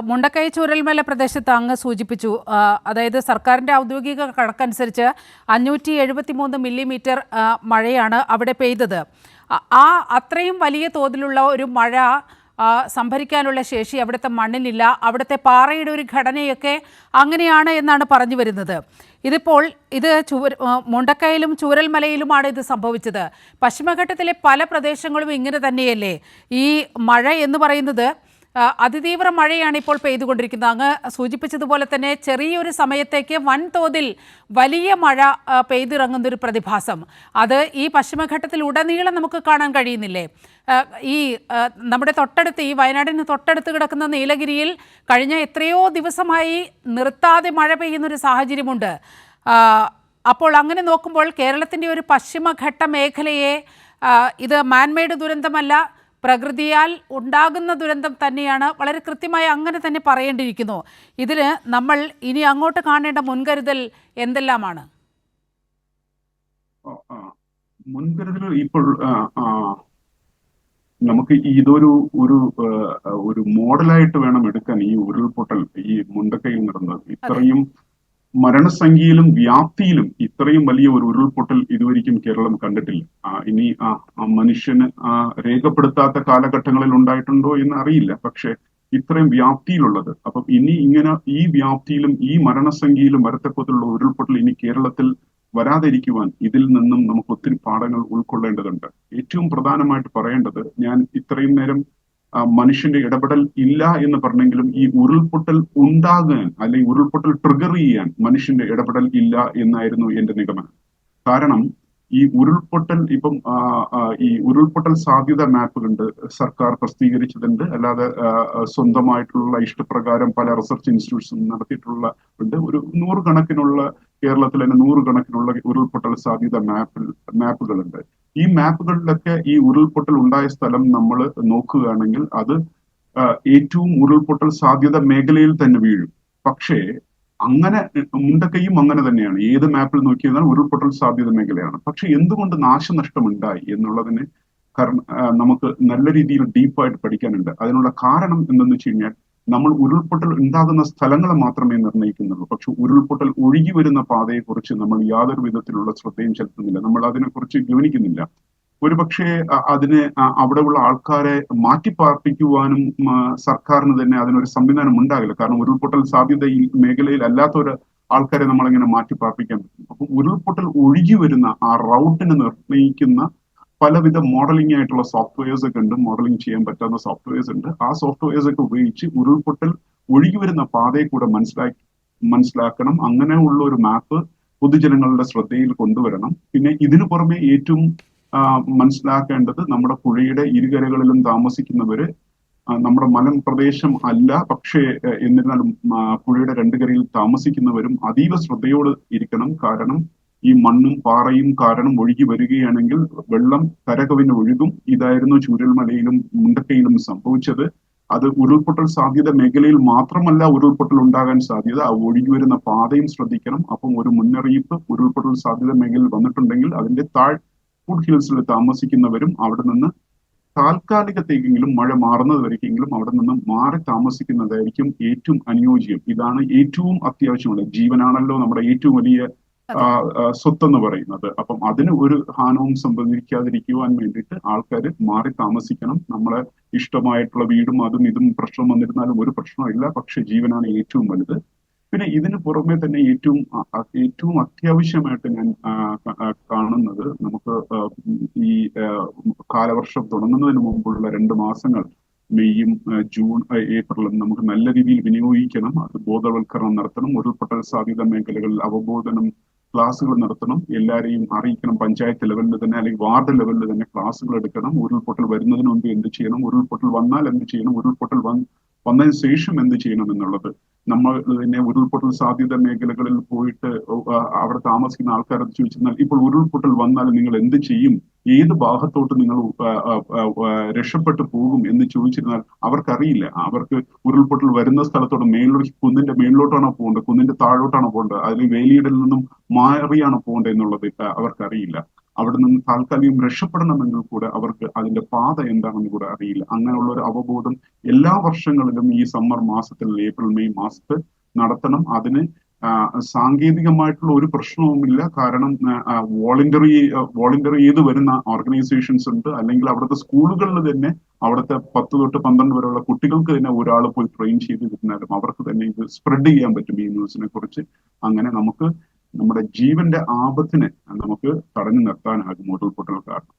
മുണ്ടക്കൈ ചൂരൽമല പ്രദേശത്ത് അങ്ങ് സൂചിപ്പിച്ചു. അതായത് സർക്കാരിന്റെ ഔദ്യോഗിക കണക്കനുസരിച്ച് അഞ്ഞൂറ്റി എഴുപത്തി മൂന്ന് മില്ലിമീറ്റർ മഴയാണ് അവിടെ പെയ്തത്. ആ- അത്രയും വലിയ തോതിലുള്ള ഒരു മഴ സംഭരിക്കാനുള്ള ശേഷി അവിടുത്തെ മണ്ണിലില്ല. അവിടുത്തെ പാറയുടെ ഒരു ഘടനയൊക്കെ അങ്ങനെയാണ് എന്നാണ് പറഞ്ഞു വരുന്നത്. ഇതിപ്പോൾ ഇത് ചൂര മുണ്ടക്കയിലും ചൂരൽമലയിലുമാണ് ഇത് സംഭവിച്ചത്. പശ്ചിമഘട്ടത്തിലെ പല പ്രദേശങ്ങളും ഇങ്ങനെ തന്നെയല്ലേ? ഈ മഴ എന്ന് പറയുന്നത് അതിതീവ്ര മഴയാണ് ഇപ്പോൾ പെയ്തുകൊണ്ടിരിക്കുന്നത്. അങ്ങ് സൂചിപ്പിച്ചതുപോലെ തന്നെ ചെറിയൊരു സമയത്തേക്ക് വൻതോതിൽ വലിയ മഴ പെയ്തിറങ്ങുന്ന ഒരു പ്രതിഭാസം. അത് ഈ പശ്ചിമഘട്ടത്തിൽ ഉടനീളം നമുക്ക് കാണാൻ കഴിയുന്നില്ലേ? ഈ നമ്മുടെ തൊട്ടടുത്ത് ഈ വയനാടിന് തൊട്ടടുത്ത് കിടക്കുന്ന നീലഗിരിയിൽ കഴിഞ്ഞ എത്രയോ ദിവസമായി നിർത്താതെ മഴ പെയ്യുന്നൊരു സാഹചര്യമുണ്ട്. അപ്പോൾ അങ്ങനെ നോക്കുമ്പോൾ കേരളത്തിന്റെ ഒരു പശ്ചിമഘട്ട മേഖലയെ ഇത് മാൻമെയ്ഡ് ദുരന്തമല്ല പ്രകൃതിയാൽ ഉണ്ടാകുന്ന ദുരന്തം തന്നെയാണ് വളരെ കൃത്യമായി അങ്ങനെ തന്നെ പറയേണ്ടിയിരിക്കുന്നു. ഇതിന് നമ്മൾ ഇനി അങ്ങോട്ട് കാണേണ്ട മുൻകരുതൽ എന്തെല്ലാമാണ്. മുൻകരുതൽ ഇപ്പോൾ നമുക്ക് ഇതൊരു ഒരു ഒരു മോഡലായിട്ട് വേണം എടുക്കാൻ ഈ ഉരുൾപൊട്ടൽ ഈ മുണ്ടക്കയിൽ നടന്നത് ഇത്രയും മരണസംഖ്യയിലും വ്യാപ്തിയിലും ഇത്രയും വലിയ ഒരു ഉരുൾപൊട്ടൽ ഇതുവരെയും കേരളം കണ്ടിട്ടില്ല. ഇനി ആ മനുഷ്യന് രേഖപ്പെടുത്താത്ത കാലഘട്ടങ്ങളിൽ ഉണ്ടായിട്ടുണ്ടോ എന്ന് അറിയില്ല. പക്ഷെ ഇത്രയും വ്യാപ്തിയിലുള്ളത് അപ്പം ഇനി ഇങ്ങനെ ഈ വ്യാപ്തിയിലും ഈ മരണസംഖ്യയിലും വരത്തക്കത്തിലുള്ള ഉരുൾപൊട്ടൽ ഇനി കേരളത്തിൽ വരാതിരിക്കുവാൻ ഇതിൽ നിന്നും നമുക്ക് ഒത്തിരി പാഠങ്ങൾ ഉൾക്കൊള്ളേണ്ടതുണ്ട്. ഏറ്റവും പ്രധാനമായിട്ട് പറയേണ്ടത് ഞാൻ ഇത്രയും നേരം മനുഷ്യന്റെ ഇടപെടൽ ഇല്ല എന്ന് പറഞ്ഞെങ്കിലും ഈ ഉരുൾപൊട്ടൽ ഉണ്ടാകാൻ അല്ലെങ്കിൽ ഉരുൾപൊട്ടൽ ട്രിഗർ ചെയ്യാൻ മനുഷ്യന്റെ ഇടപെടൽ ഇല്ല എന്നായിരുന്നു എന്റെ നിഗമനം. കാരണം ഈ ഉരുൾപൊട്ടൽ ഇപ്പം ഈ ഉരുൾപൊട്ടൽ സാധ്യത മാപ്പ് മാപ്പുകളുണ്ട് സർക്കാർ പ്രസിദ്ധീകരിച്ചതുണ്ട് അല്ലാതെ സ്വന്തമായിട്ടുള്ള ഇഷ്ടപ്രകാരം പല റിസർച്ച് ഇൻസ്റ്റിറ്റ്യൂട്ട്സും നടത്തിയിട്ടുള്ള ഉണ്ട്. ഒരു നൂറുകണക്കിനുള്ള കേരളത്തിൽ തന്നെ നൂറുകണക്കിനുള്ള ഉരുൾപൊട്ടൽ സാധ്യത മാപ്പിൽ മാപ്പുകളുണ്ട്. ഈ മാപ്പുകളിലൊക്കെ ഈ ഉരുൾപൊട്ടൽ ഉണ്ടായ സ്ഥലം നമ്മൾ നോക്കുകയാണെങ്കിൽ അത് ഏറ്റവും ഉരുൾപൊട്ടൽ സാധ്യത മേഖലയിൽ തന്നെ വീഴും. പക്ഷേ അങ്ങനെ മുണ്ടക്കൈയും അങ്ങനെ തന്നെയാണ്. ഏത് മാപ്പിൽ നോക്കിയാൽ ഉരുൾപൊട്ടൽ സാധ്യത മേഖലയാണ്. പക്ഷെ എന്തുകൊണ്ട് നാശനഷ്ടം ഉണ്ടായി എന്നുള്ളതിന് കാരണം നമുക്ക് നല്ല രീതിയിൽ ഡീപ്പായിട്ട് പഠിക്കാനുണ്ട്. അതിനുള്ള കാരണം എന്തെന്ന് വെച്ച് കഴിഞ്ഞാൽ നമ്മൾ ഉരുൾപൊട്ടൽ ഉണ്ടാകുന്ന സ്ഥലങ്ങളെ മാത്രമേ നിർണയിക്കുന്നുള്ളൂ. പക്ഷെ ഉരുൾപൊട്ടൽ ഒഴുകി വരുന്ന പാതയെക്കുറിച്ച് നമ്മൾ യാതൊരു വിധത്തിലുള്ള ശ്രദ്ധയും ചെലുത്തുന്നില്ല. നമ്മൾ അതിനെക്കുറിച്ച് ഗവനിക്കുന്നില്ല ഒരുപക്ഷെ അതിനെ അവിടെയുള്ള ആൾക്കാരെ മാറ്റിപ്പാർപ്പിക്കുവാനും സർക്കാരിന് തന്നെ അതിനൊരു സംവിധാനം ഉണ്ടാകില്ല. കാരണം ഉരുൾപൊട്ടൽ സാധ്യത ഈ മേഖലയിൽ അല്ലാത്ത ഒരു ആൾക്കാരെ നമ്മളിങ്ങനെ മാറ്റിപ്പാർപ്പിക്കാൻ പറ്റും? അപ്പൊ ഉരുൾപൊട്ടൽ ഒഴുകി വരുന്ന ആ റൗട്ടിനെ നിർണയിക്കുന്ന പലവിധ മോഡലിംഗ് ആയിട്ടുള്ള സോഫ്റ്റ്വെയർസ് ഒക്കെ ഉണ്ട്. മോഡലിംഗ് ചെയ്യാൻ പറ്റാവുന്ന സോഫ്റ്റ്വെയർസ് ഉണ്ട്. ആ സോഫ്റ്റ്വെയർസ് ഒക്കെ ഉപയോഗിച്ച് ഉരുൾപൊട്ടൽ ഒഴുകി വരുന്ന പാതയെ കൂടെ മനസ്സിലാക്കി മനസ്സിലാക്കണം. അങ്ങനെയുള്ള ഒരു മാപ്പ് പൊതുജനങ്ങളുടെ ശ്രദ്ധയിൽ കൊണ്ടുവരണം. പിന്നെ ഇതിനു പുറമെ ഏറ്റവും മനസ്സിലാക്കേണ്ടത് നമ്മുടെ പുഴയുടെ ഇരുകരകളിലും താമസിക്കുന്നവര് നമ്മുടെ മലമ്പ്രദേശം അല്ല പക്ഷേ എന്നിരുന്നാലും പുഴയുടെ രണ്ടു കരയിൽ താമസിക്കുന്നവരും അതീവ ശ്രദ്ധയോട് ഇരിക്കണം. കാരണം ഈ മണ്ണും പാറയും കാരണം ഒഴുകി വരികയാണെങ്കിൽ വെള്ളം കരകവിന് ഒഴുകും. ഇതായിരുന്നു ചൂരൽമലയിലും മുണ്ടക്കയിലും സംഭവിച്ചത്. അത് ഉരുൾപൊട്ടൽ സാധ്യത മേഖലയിൽ മാത്രമല്ല ഉരുൾപൊട്ടൽ ഉണ്ടാകാൻ സാധ്യത. ആ ഒഴുകി വരുന്ന പാതയും ശ്രദ്ധിക്കണം. അപ്പം ഒരു മുന്നറിയിപ്പ് ഉരുൾപൊട്ടൽ സാധ്യത മേഖലയിൽ വന്നിട്ടുണ്ടെങ്കിൽ അതിന്റെ താഴ് ഫുഡ് ഹിൽസിൽ താമസിക്കുന്നവരും അവിടെ നിന്ന് താൽക്കാലികത്തേക്കെങ്കിലും മഴ മാറുന്നത് വരയ്ക്കെങ്കിലും അവിടെ നിന്ന് മാറി താമസിക്കുന്നതായിരിക്കും ഏറ്റവും അനുയോജ്യം. ഇതാണ് ഏറ്റവും അത്യാവശ്യമുള്ളത്. ജീവനാണല്ലോ നമ്മുടെ ഏറ്റവും വലിയ സ്വത്തെന്ന് പറയുന്നത്. അപ്പം അതിന് ഒരു ഹാനവും സംഭവിക്കാതിരിക്കുവാൻ വേണ്ടിയിട്ട് ആൾക്കാർ മാറി താമസിക്കണം. നമ്മളെ ഇഷ്ടമായിട്ടുള്ള വീടും അതും ഇതും പ്രശ്നം വന്നിരുന്നാലും ഒരു പ്രശ്നമില്ല. പക്ഷെ ജീവനാണ് ഏറ്റവും വലുത്. പിന്നെ ഇതിന് പുറമെ തന്നെ ഏറ്റവും ഏറ്റവും അത്യാവശ്യമായിട്ട് ഞാൻ കാണുന്നത് നമുക്ക് ഈ കാലവർഷം തുടങ്ങുന്നതിന് മുമ്പുള്ള രണ്ട് മാസങ്ങൾ മെയ്യും ജൂൺ ഏപ്രിലും നമുക്ക് നല്ല രീതിയിൽ വിനിയോഗിക്കണം. അത് ബോധവൽക്കരണം നടത്തണം. ഉരുൾപൊട്ടൽ സാധ്യത മേഖലകളിൽ അവബോധനം ക്ലാസ്സുകൾ നടത്തണം. എല്ലാവരെയും അറിയിക്കണം. പഞ്ചായത്ത് ലെവലിൽ തന്നെ അല്ലെങ്കിൽ വാർഡ് ലെവലിൽ തന്നെ ക്ലാസ്സുകൾ എടുക്കണം. ഉരുൾപൊട്ടൽ വരുന്നതിന് മുമ്പ് എന്ത് ചെയ്യണം? ഉരുൾപൊട്ടൽ വന്നാൽ എന്ത് ചെയ്യണം? ഉരുൾപൊട്ടൽ വന്ന് വന്നതിന് ശേഷം എന്ത് ചെയ്യണം എന്നുള്ളത്. നമ്മൾ പിന്നെ ഉരുൾപൊട്ടൽ സാധ്യത മേഖലകളിൽ പോയിട്ട് അവിടെ താമസിക്കുന്ന ആൾക്കാരെ ചോദിച്ചിരുന്നാൽ ഇപ്പോൾ ഉരുൾപൊട്ടൽ വന്നാൽ നിങ്ങൾ എന്ത് ചെയ്യും? ഏത് ഭാഗത്തോട്ട് നിങ്ങൾ രക്ഷപ്പെട്ടു പോകും എന്ന് ചോദിച്ചിരുന്നാൽ അവർക്കറിയില്ല. അവർക്ക് ഉരുൾപൊട്ടൽ വരുന്ന സ്ഥലത്തോട്ട് മേളിലോട്ട് കുന്നിന്റെ മേളിലോട്ടാണോ പോകേണ്ടത്? കുന്നിന്റെ താഴോട്ടാണോ പോകേണ്ടത്? അതിൽ വേലിയിടൽ നിന്നും മാറിയാണോ പോകേണ്ടത് എന്നുള്ളത് അവർക്കറിയില്ല. അവിടെ നിന്ന് താൽക്കാലികം രക്ഷപ്പെടണമെങ്കിൽ കൂടെ അവർക്ക് അതിന്റെ പാത എന്താണെന്ന് കൂടെ അറിയില്ല. അങ്ങനെയുള്ള ഒരു അവബോധം എല്ലാ വർഷങ്ങളിലും ഈ സമ്മർ മാസത്തിൽ ഏപ്രിൽ മെയ് മാസത്തിൽ നടത്തണം. അതിന് സാങ്കേതികമായിട്ടുള്ള ഒരു പ്രശ്നവുമില്ല. കാരണം വോളണ്ടറി വോളണ്ടറി ചെയ്ത് വരുന്ന ഓർഗനൈസേഷൻസ് ഉണ്ട്. അല്ലെങ്കിൽ അവിടുത്തെ സ്കൂളുകളിൽ തന്നെ അവിടുത്തെ പത്ത് തൊട്ട് പന്ത്രണ്ട് വരെയുള്ള കുട്ടികൾക്ക് തന്നെ ഒരാൾ പോയി ട്രെയിൻ ചെയ്ത് കിട്ടുന്നാലും അവർക്ക് തന്നെ ഇത് സ്പ്രെഡ് ചെയ്യാൻ പറ്റും ഈ ന്യൂസിനെ കുറിച്ച് അങ്ങനെ നമുക്ക് നമ്മുടെ ജീവന്റെ ആപത്തിനെ നമുക്ക് തടഞ്ഞു നിർത്താനാകും ഉരുൾപൊട്ടൽ കാരണം.